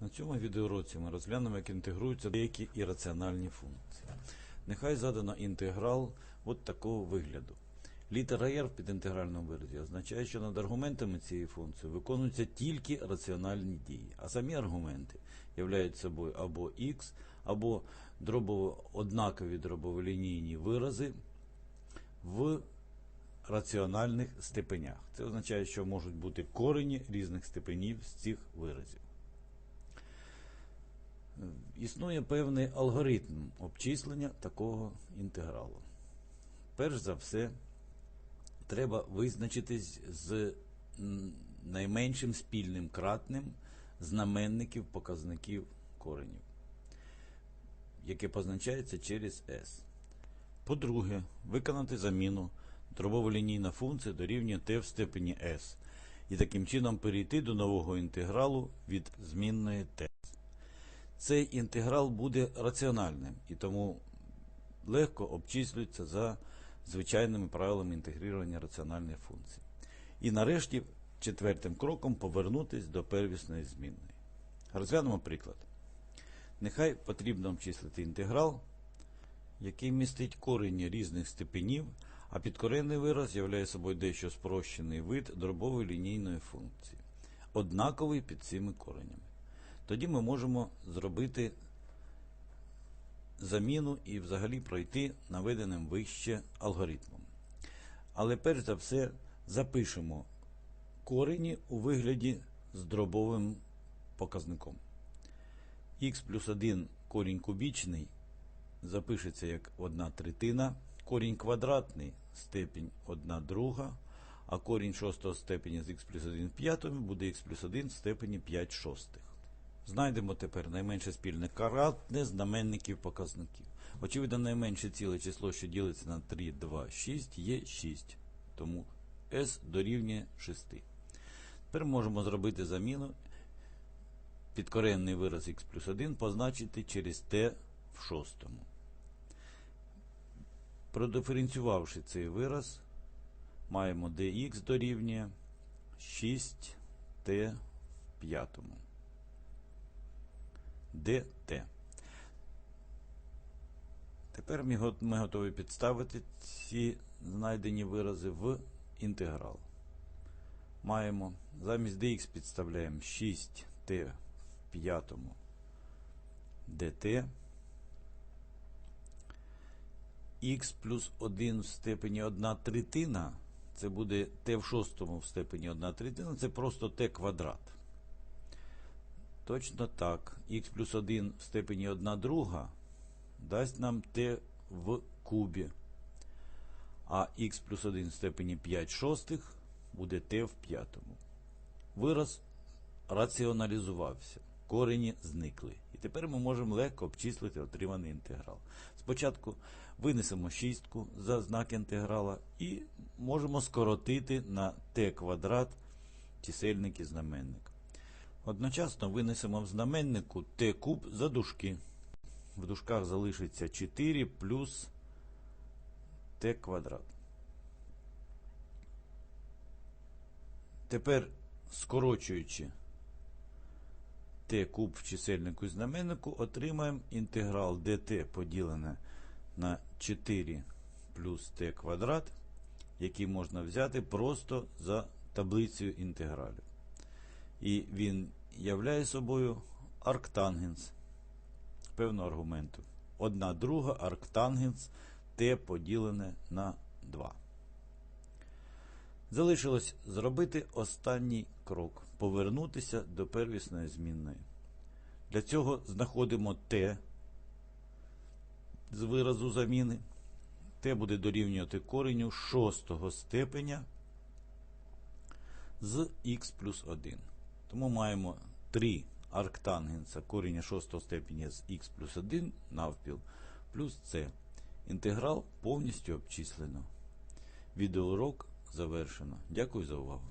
На цьому відеоуроці ми розглянемо, як інтегруються деякі ірраціональні функції. Нехай задано інтеграл от такого вигляду. Літера R в підінтегральному виразі означає, що над аргументами цієї функції виконуються тільки раціональні дії, а самі аргументи являють собою або x, або дробово, однакові дробоволінійні вирази в раціональних степенях. Це означає, що можуть бути корені різних степенів з цих виразів. Існує певний алгоритм обчислення такого інтегралу. Перш за все, треба визначитись з найменшим спільним кратним знаменників показників коренів, яке позначається через S. По-друге, виконати заміну дробово-лінійна функція дорівнює t в степені s, і таким чином перейти до нового інтегралу від змінної t. Цей інтеграл буде раціональним і тому легко обчислюється за звичайними правилами інтегрування раціональної функції. І нарешті четвертим кроком повернутися до первісної змінної. Розглянемо приклад. Нехай потрібно обчислити інтеграл, який містить корені різних степенів, а підкоренний вираз являє собою дещо спрощений вид дробової лінійної функції, однаковий під цими коренями. Тоді ми можемо зробити заміну і взагалі пройти наведеним вище алгоритмом. Але перш за все запишемо корені у вигляді з дробовим показником. х плюс 1 корінь кубічний запишеться як 1 третина, корінь квадратний степінь 1 друга, а корінь шостого степеня з х плюс 1 в п'ятому буде х плюс 1 в степені 5 шостих. Знайдемо тепер найменше спільне кратне знаменників показників. Очевидно, найменше ціле число, що ділиться на 3, 2, 6, є 6. Тому s дорівнює 6. Тепер можемо зробити заміну. Підкоренний вираз х плюс 1 позначити через t в шостому. Продиференціювавши цей вираз, маємо dx дорівнює 6t в п'ятому. Dt. Тепер ми готові підставити ці знайдені вирази в інтеграл. Маємо замість dx підставляємо 6t в п'ятому dt. х плюс 1 в степені 1 третина, це буде t в шостому в степені 1 третина, це просто t квадрат. Точно так, х плюс 1 в степені 1 друга дасть нам t в кубі. А х плюс 1 в степені 5 шостих буде t в п'ятому. Вираз раціоналізувався, корені зникли. І тепер ми можемо легко обчислити отриманий інтеграл. Спочатку винесемо шістку за знак інтеграла і можемо скоротити на t квадрат чисельник і знаменник. Одночасно винесемо в знаменнику t куб за дужки. В дужках залишиться 4 плюс t квадрат. Тепер, скорочуючи t куб в чисельнику і знаменнику, отримаємо інтеграл dt поділене на 4 плюс t квадрат, який можна взяти просто за таблицею інтегралів. І він являє собою арктангенс певного аргументу. Одна друга арктангенс t поділене на 2. Залишилось зробити останній крок повернутися до первісної змінної. Для цього знаходимо t з виразу заміни. t буде дорівнювати кореню шостого степеня з х плюс 1. Тому маємо 3 арктангенса коріння 6 степені з х плюс 1 навпіл плюс c. Інтеграл повністю обчислено. Відеоурок завершено. Дякую за увагу.